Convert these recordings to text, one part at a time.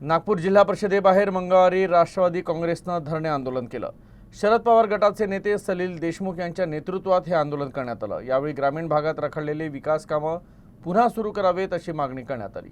नागपूर जिल्हा परिषदेबाहेर मंगळवारी राष्ट्रवादी काँग्रेसनं धरणे आंदोलन केलं. शरद पवार गटाचे नेते सलील देशमुख यांच्या नेतृत्वात हे आंदोलन करण्यात आलं. यावेळी ग्रामीण भागात रखडलेली विकास कामं पुन्हा सुरू करावेत अशी मागणी करण्यात आली.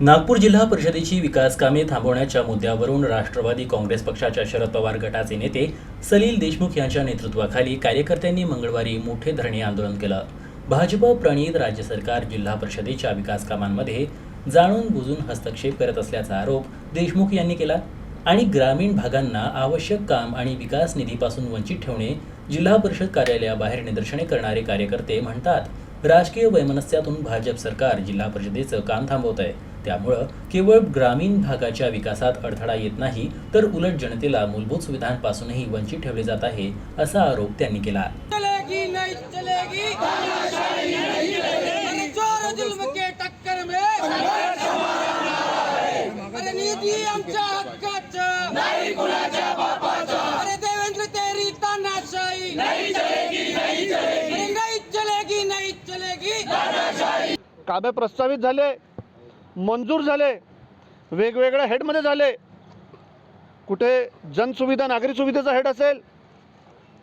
नागपूर जिल्हा परिषदेची विकास कामे थांबवण्याच्या मुद्द्यावरून राष्ट्रवादी काँग्रेस पक्षाच्या शरद पवार गटाचे नेते सलील देशमुख यांच्या नेतृत्वाखाली कार्यकर्त्यांनी मंगळवारी मोठे धरणे आंदोलन केलं. भाजप प्रणित राज्य सरकार जिल्हा परिषदेच्या विकास कामांमध्ये जाणून बुजून हस्तक्षेप करत असल्याचा आरोप देशमुख यांनी केला आणि ग्रामीण भागांना आवश्यक काम आणि विकास निधीपासून वंचित ठेवणे जिल्हा परिषद कार्यालयाबाहेर निदर्शने करणारे कार्यकर्ते म्हणतात राजकीय वैमनस्यातून भाजप सरकार जिल्हा परिषदेचं काम थांबवत आहे त्यामुळं केवळ ग्रामीण भागाच्या विकासात अडथळा येत नाही तर उलट जनतेला मूलभूत सुविधांपासूनही वंचित ठेवले जात आहे असा आरोप त्यांनी केला. कामे प्रस्तावित झाले मंजूर झाले वेगवेगळ्या हेडमध्ये झाले. कुठे जनसुविधा नागरी सुविधेचा हेड असेल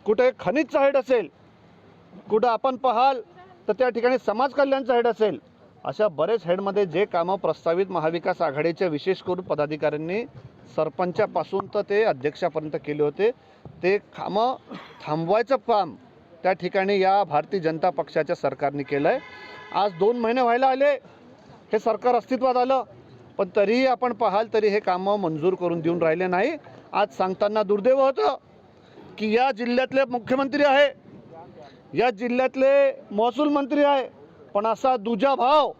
कुठे खनिजचा हेड असेल कुठं आपण पाहाल तर त्या ठिकाणी समाज कल्याणचा हेड असेल. अशा बरेच हेडमध्ये जे कामं प्रस्तावित महाविकास आघाडीच्या विशेष करून पदाधिकाऱ्यांनी सरपंचापासून तर ते अध्यक्षापर्यंत केले होते. ते कामं थांबवायचं काम त्या ठिकाणी या भारतीय जनता पक्षाच्या सरकारने केलं आहे आज दोन महिने व्हायला आले. हे सरकार अस्तित्वात आलं. पण तरीही आपण पाहाल तरी हे कामं मंजूर करून देऊन राहिले नाही. आज सांगताना दुर्दैव होतं की या जिल्ह्यातले मुख्यमंत्री आहे. या जिल्ह्यातले महसूल मंत्री आहे. पण असा दुजा भाव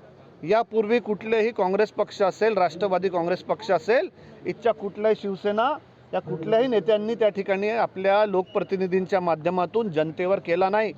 यापूर्वी कुठलेही काँग्रेस पक्ष असेल राष्ट्रवादी काँग्रेस पक्ष असेल इच्छा कुठल्याही शिवसेना या कुठल्याही नेत्यांनी त्या ठिकाणी आपल्या लोकप्रतिनिधींच्या माध्यमातून जनतेवर केला नाही.